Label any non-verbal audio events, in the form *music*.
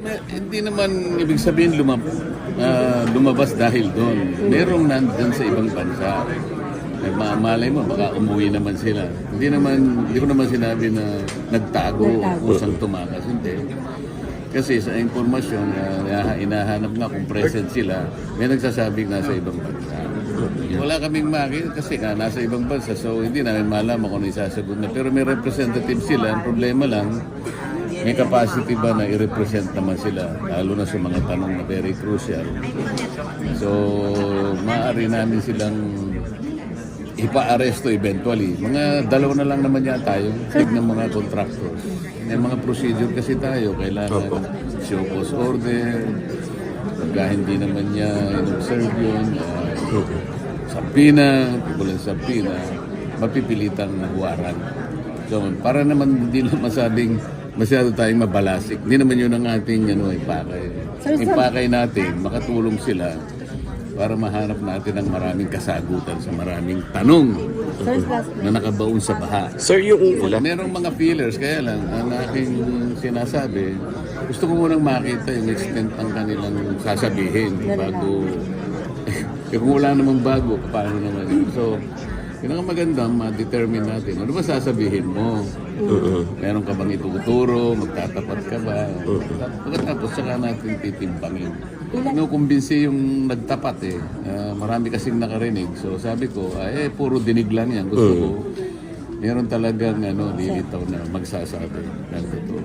Na- Hindi naman ibig sabihin lumab ah, lumabas dahil doon. Merong nandun sa ibang bansa. Eh, ma- malay mo, baka umuwi naman sila. Hindi naman, hindi ko naman sinabi na nagtago, Nagtago. kusang tumakas. Hindi. Kasi sa informasyon, na inahanap nga kung present sila, may nagsasabing nasa ibang bansa. Wala kaming makita kasi nga nasa ibang bansa, so hindi namin malaman kung ano isasagot na. Pero may representative sila, ang problema lang, may capacity ba na i-represent naman sila, lalo na sa mga tanong na very crucial. So, maaari namin silang ipa-aresto eventually. Mga dalawa na lang naman yata tayo, ng mga contractors. May mga procedure kasi tayo, kailangan show cause order, pagka hindi naman niya in-observe yun, uh, sabina, pupulan sabina, mapipilitang nahuwaran. So, para naman hindi naman masabing masyado tayong mabalasik. Hindi naman yun ang ating ano, ipakay. Ipakay natin, makatulong sila para mahanap natin ang maraming kasagutan sa maraming tanong Sir, na nakabaon sa baha. Sir, yung Wala. Merong mga feelers, kaya lang, ang aking sinasabi, gusto ko munang makita yung extent ng kanilang sasabihin bago, eh, *laughs* kung wala namang bago, paano naman yun? So, yun ang maganda, ma-determine natin. Ano ba sasabihin mo? Meron ka bang ituturo? Magtatapat ka ba? Pagkatapos, saka natin titimbangin. Kinukumbinsi yung nagtapat eh. Ah, marami kasing nakarinig. So sabi ko, ah, eh, puro dinig lang yan. Gusto ko, meron talagang ano, lilitaw na magsasabi ng totoo.